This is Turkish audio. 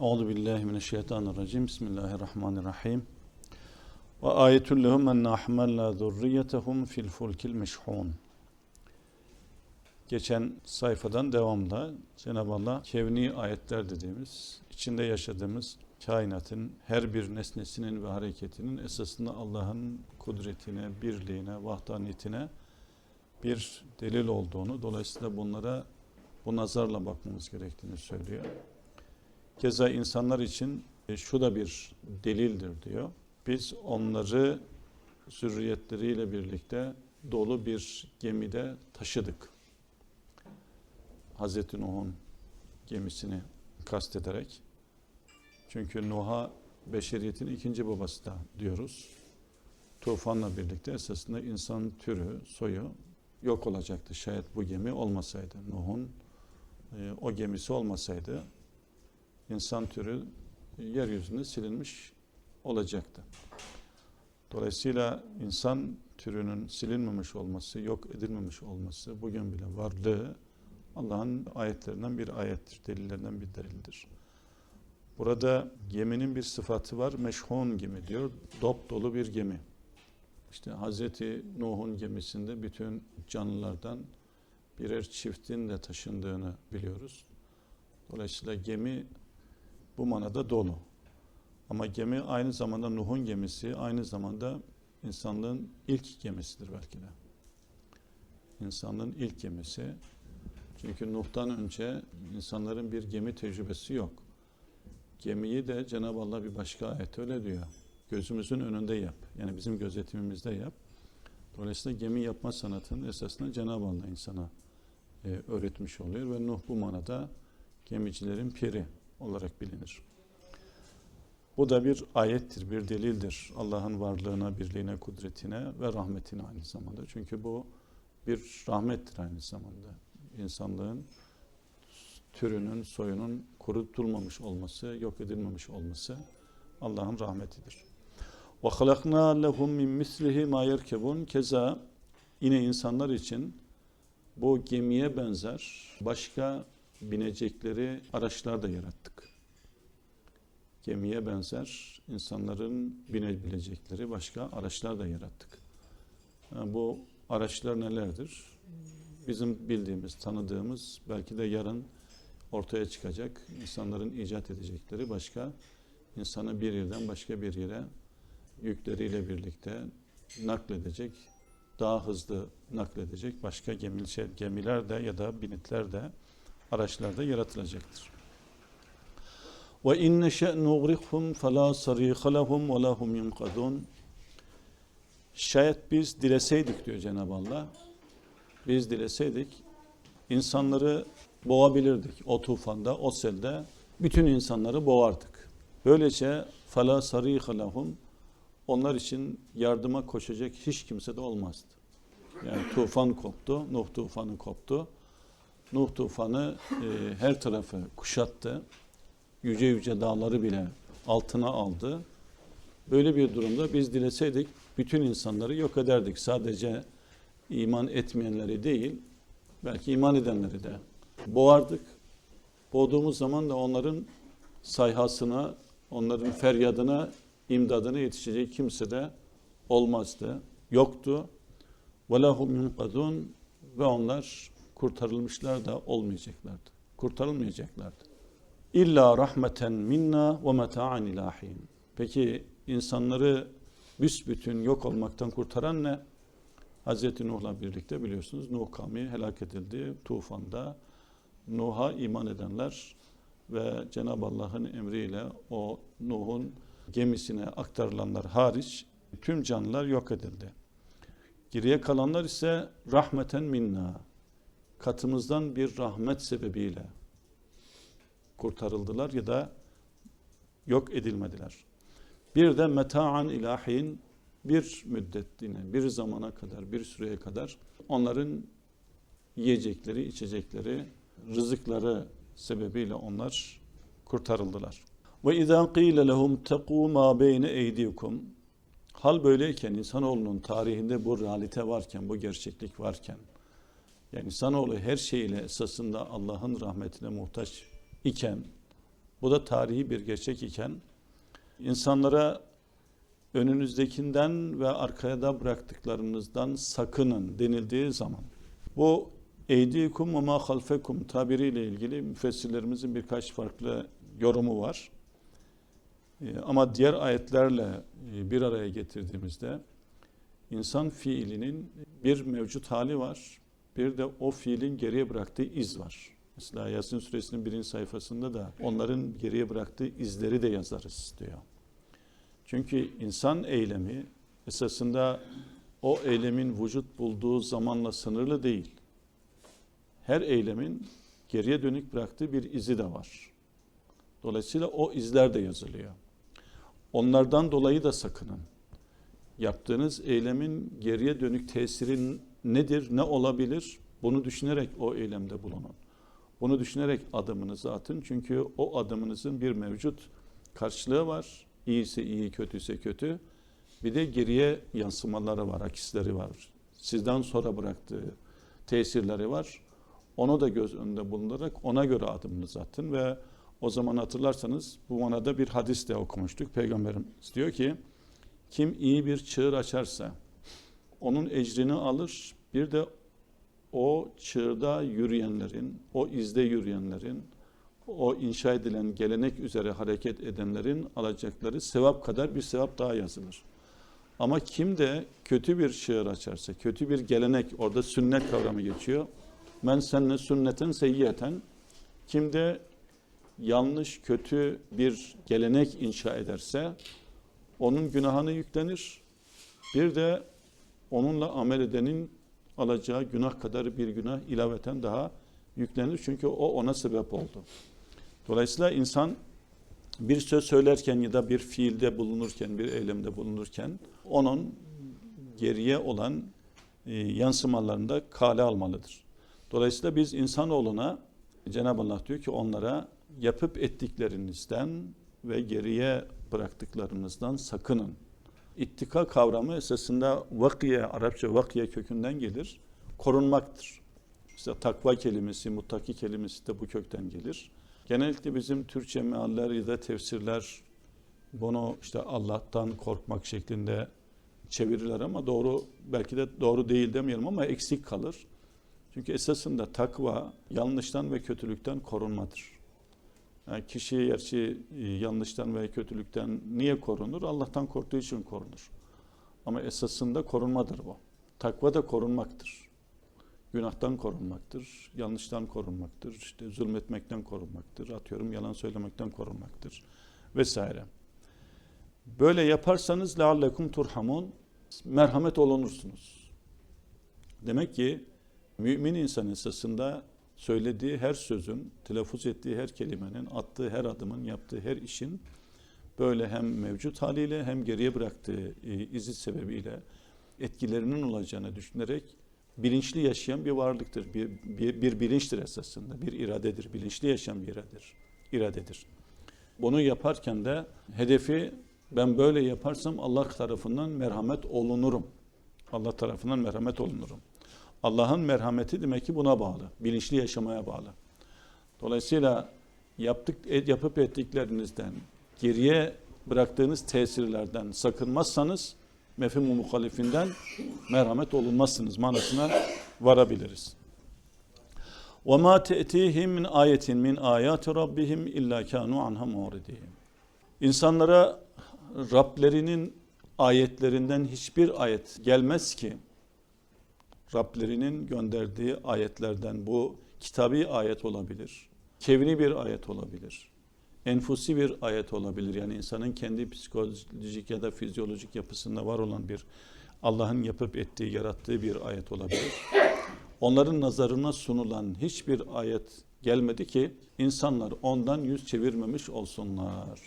Euzu billahi mineşşeytanirracim. Bismillahirrahmanirrahim. Ve ayetul lehum en nahmella zurriyetehum fil fulkil meşhun. Geçen sayfadan devamla Cenab-ı Allah kevni ayetler dediğimiz, içinde yaşadığımız kainatın her bir nesnesinin ve hareketinin esasında Allah'ın kudretine, birliğine, vahdaniyetine bir delil olduğunu, dolayısıyla bunlara bu nazarla bakmamız gerektiğini söylüyor. Keza insanlar için e, şu da bir delildir diyor. Biz onları zürriyetleriyle birlikte dolu bir gemide taşıdık. Hazreti Nuh'un gemisini kastederek. Çünkü Nuh'a beşeriyetin ikinci babası da diyoruz. Tufanla birlikte esasında insan türü, soyu yok olacaktı. Şayet bu gemi olmasaydı, Nuh'un e, o gemisi olmasaydı insan türü yeryüzünde silinmiş olacaktı. Dolayısıyla insan türünün silinmemiş olması, yok edilmemiş olması, bugün bile varlığı Allah'ın ayetlerinden bir ayettir, delillerinden bir delildir. Burada geminin bir sıfatı var, meşhun gemi diyor, dop dolu bir gemi. İşte Hazreti Nuh'un gemisinde bütün canlılardan birer çiftin de taşındığını biliyoruz. Dolayısıyla gemi bu manada dolu. Ama gemi aynı zamanda Nuh'un gemisi, aynı zamanda insanlığın ilk gemisidir belki de. İnsanlığın ilk gemisi. Çünkü Nuh'tan önce insanların bir gemi tecrübesi yok. Gemiyi de Cenab-ı Allah bir başka ayet öyle diyor. Gözümüzün önünde yap. Yani bizim gözetimimizde yap. Dolayısıyla gemi yapma sanatının esasında Cenab-ı Allah insana e, öğretmiş oluyor ve Nuh bu manada gemicilerin piri olarak bilinir. Bu da bir ayettir, bir delildir. Allah'ın varlığına, birliğine, kudretine ve rahmetine aynı zamanda. Çünkü bu bir rahmettir aynı zamanda. İnsanlığın türünün, soyunun kurutulmamış olması, yok edilmemiş olması Allah'ın rahmetidir. وَخَلَقْنَا لَهُمْ مِنْ مِثْلِهِ مَا يَرْكَبُونَ Keza yine insanlar için bu gemiye benzer başka binecekleri araçlar da yarattık. Gemiye benzer insanların binebilecekleri başka araçlar da yarattık. Yani bu araçlar nelerdir? Bizim bildiğimiz, tanıdığımız, belki de yarın ortaya çıkacak insanların icat edecekleri başka insanı bir yerden başka bir yere yükleriyle birlikte nakledecek, daha hızlı nakledecek başka gemiler de ya da binitler de araçlarda yaratılacaktır. Ve inne şe'n nugrihum fela sarika lehum ve lahum yunqadun. Şayet biz dileseydik diyor Cenab-ı Allah. Biz dileseydik insanları boğabilirdik o tufanda, o selde bütün insanları boğardık. Böylece fela sarika lehum onlar için yardıma koşacak hiç kimse de olmazdı. Yani tufan koptu, Nuh tufanı koptu. Nuh tufanı e, her tarafı kuşattı. Yüce yüce dağları bile altına aldı. Böyle bir durumda biz dileseydik bütün insanları yok ederdik. Sadece iman etmeyenleri değil, belki iman edenleri de boğardık. Boğduğumuz zaman da onların sayhasına, onların feryadına, imdadına yetişecek kimse de olmazdı. Yoktu. وَلَهُمْ يُنْقَذُونَ Ve onlar kurtarılmışlar da olmayacaklardı. Kurtarılmayacaklardı. İlla rahmeten minna ve meta'an ilahin. Peki insanları büsbütün yok olmaktan kurtaran ne? Hazreti Nuh'la birlikte biliyorsunuz Nuh kavmi helak edildi tufanda. Nuh'a iman edenler ve Cenab-ı Allah'ın emriyle o Nuh'un gemisine aktarılanlar hariç tüm canlılar yok edildi. Geriye kalanlar ise rahmeten minna katımızdan bir rahmet sebebiyle kurtarıldılar ya da yok edilmediler. Bir de meta'an ilahin bir müddetliğine, bir zamana kadar, bir süreye kadar onların yiyecekleri, içecekleri, rızıkları sebebiyle onlar kurtarıldılar. Ve izâ qîle lehum tekû mâ beyne eydikum Hal böyleyken insanoğlunun tarihinde bu realite varken, bu gerçeklik varken yani insanoğlu her şeyle esasında Allah'ın rahmetine muhtaç iken Bu da tarihi bir gerçek iken insanlara önünüzdekinden ve arkaya da bıraktıklarınızdan sakının denildiği zaman bu eydikum ve ma halfekum tabiriyle ilgili müfessirlerimizin birkaç farklı yorumu var. Ee, Ama diğer ayetlerle e, bir araya getirdiğimizde insan fiilinin bir mevcut hali var. Bir de o fiilin geriye bıraktığı iz var. Mesela Yasin suresinin birinci sayfasında da onların geriye bıraktığı izleri de yazarız diyor. Çünkü insan eylemi esasında o eylemin vücut bulduğu zamanla sınırlı değil. Her eylemin geriye dönük bıraktığı bir izi de var. Dolayısıyla o izler de yazılıyor. Onlardan dolayı da sakının. Yaptığınız eylemin geriye dönük tesirin nedir, ne olabilir? Bunu düşünerek o eylemde bulunun. Bunu düşünerek adımınızı atın. Çünkü o adımınızın bir mevcut karşılığı var. İyiyse iyi, kötüyse kötü. Bir de geriye yansımaları var, akisleri var. Sizden sonra bıraktığı tesirleri var. Onu da göz önünde bulundurarak ona göre adımınızı atın ve o zaman hatırlarsanız bu manada bir hadis de okumuştuk. Peygamberimiz diyor ki kim iyi bir çığır açarsa onun ecrini alır. Bir de o çığırda yürüyenlerin, o izde yürüyenlerin, o inşa edilen gelenek üzere hareket edenlerin alacakları sevap kadar bir sevap daha yazılır. Ama kim de kötü bir şiir açarsa, kötü bir gelenek, orada sünnet kavramı geçiyor. Men senne sünneten seyyiyeten, kim de yanlış, kötü bir gelenek inşa ederse, onun günahını yüklenir. Bir de onunla amel edenin alacağı günah kadar bir günah ilaveten daha yüklenir. Çünkü o ona sebep oldu. Dolayısıyla insan bir söz söylerken ya da bir fiilde bulunurken, bir eylemde bulunurken onun geriye olan e, yansımalarını da kale almalıdır. Dolayısıyla biz insanoğluna Cenab-ı Allah diyor ki onlara yapıp ettiklerinizden ve geriye bıraktıklarınızdan sakının. İttika kavramı esasında vakiye, Arapça vakiye kökünden gelir. Korunmaktır. İşte takva kelimesi, muttaki kelimesi de bu kökten gelir. Genellikle bizim Türkçe mealler ya da tefsirler bunu işte Allah'tan korkmak şeklinde çevirirler ama doğru belki de doğru değil demeyelim ama eksik kalır. Çünkü esasında takva yanlıştan ve kötülükten korunmadır. Yani kişi gerçi e, yanlıştan ve kötülükten niye korunur? Allah'tan korktuğu için korunur. Ama esasında korunmadır bu. Takva da korunmaktır. Günahtan korunmaktır, yanlıştan korunmaktır, işte zulmetmekten korunmaktır, atıyorum yalan söylemekten korunmaktır vesaire. Böyle yaparsanız leallekum turhamun merhamet olunursunuz. Demek ki mümin insan esasında söylediği her sözün, telaffuz ettiği her kelimenin, attığı her adımın, yaptığı her işin böyle hem mevcut haliyle hem geriye bıraktığı e, izi sebebiyle etkilerinin olacağını düşünerek bilinçli yaşayan bir varlıktır. Bir, bir, bir bilinçtir esasında. Bir iradedir. Bilinçli yaşayan bir iradedir. iradedir. Bunu yaparken de hedefi ben böyle yaparsam Allah tarafından merhamet olunurum. Allah tarafından merhamet olunurum. Allah'ın merhameti demek ki buna bağlı. Bilinçli yaşamaya bağlı. Dolayısıyla yaptık yapıp ettiklerinizden geriye bıraktığınız tesirlerden sakınmazsanız mefhumu muhalifinden merhamet olunmazsınız manasına varabiliriz. وَمَا تَأْتِيهِمْ مِنْ آيَةٍ مِنْ آيَاتِ رَبِّهِمْ اِلَّا كَانُوا عَنْهَا مُعْرِدِينَ İnsanlara Rablerinin ayetlerinden hiçbir ayet gelmez ki Rablerinin gönderdiği ayetlerden bu kitabi ayet olabilir, kevni bir ayet olabilir, enfusi bir ayet olabilir. Yani insanın kendi psikolojik ya da fizyolojik yapısında var olan bir Allah'ın yapıp ettiği, yarattığı bir ayet olabilir. Onların nazarına sunulan hiçbir ayet gelmedi ki insanlar ondan yüz çevirmemiş olsunlar.